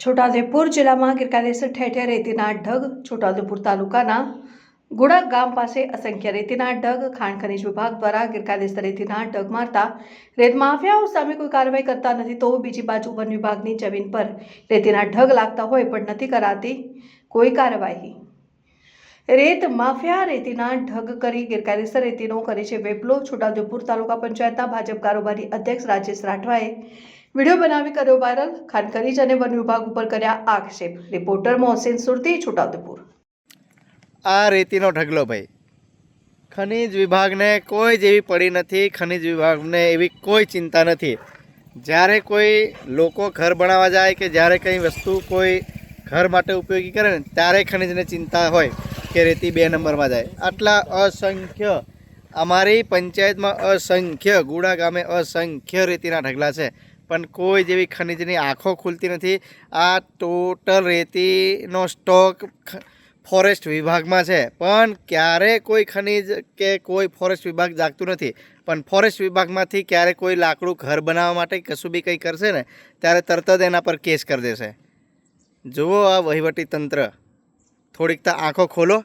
છોટાઉદેપુર જિલ્લામાં ગેરકાયદેસર ઠેર ઠેર રેતીના ઢગ છોટાઉદેપુર તાલુકાના ગુડા ગામ પાસે અસંખ્ય રેતીના ઢગ, ખાણ ખનીજ વિભાગ દ્વારા ગેરકાયદેસર રેતીના ઢગ મારતા રેત માફિયાઓ સામે કોઈ કાર્યવાહી કરતા નથી તો બીજી બાજુ વન વિભાગની જમીન પર રેતીના ઢગ લાગતા હોય પણ નથી કરાતી કોઈ કાર્યવાહી. રેત માફિયા રેતીના ઢગ કરી ગેરકાયદેસર રેતીનો કરે છે વેપલો છોટાઉદેપુર તાલુકા પંચાયતના ભાજપ કારોબારી અધ્યક્ષ રાજેશ રાઠવાએ વીડિયો બનાવી કર્યો વાયરલ. ખાન ખનીજ અને વન વિભાગ ઉપર કર્યા આક્ષેપ. રિપોર્ટર મોહસિન સુરતી, છોટાઉદેપુર. આ રેતીનો ઢગલો ભાઈ. ખનિજ વિભાગને કોઈ જેવી પડી નથી, ખનિજ વિભાગને એવી કોઈ ચિંતા નથી. જ્યારે કોઈ લોકો ઘર બનાવવા જાય કે જ્યારે કંઈ વસ્તુ કોઈ ઘર માટે ઉપયોગી કરે ને, ત્યારે ખનિજને ચિંતા હોય. કે રેતી બે નંબરમાં જાય આટલા અસંખ્ય, અમારી પંચાયતમાં અસંખ્ય ગુડા ગામે અસંખ્ય રેતીના ઢગલા છે. પણ કોઈ જેવી ખનિજની આંખો ખુલતી નથી. આ ટોટલ રેતીનો સ્ટોક ફોરેસ્ટ વિભાગમાં છે. પણ ક્યારે કોઈ ખનિજ કે કોઈ ફોરેસ્ટ વિભાગ જાગતું નથી. પણ ફોરેસ્ટ વિભાગમાંથી ક્યારે કોઈ લાકડું ઘર બનાવવા માટે કશું બી કંઈ કરશે ને, ત્યારે તરત જ એના પર કેસ કરી દેશે. જુઓ આ વહીવટી તંત્ર. થોડીક તો આંખો ખોલો.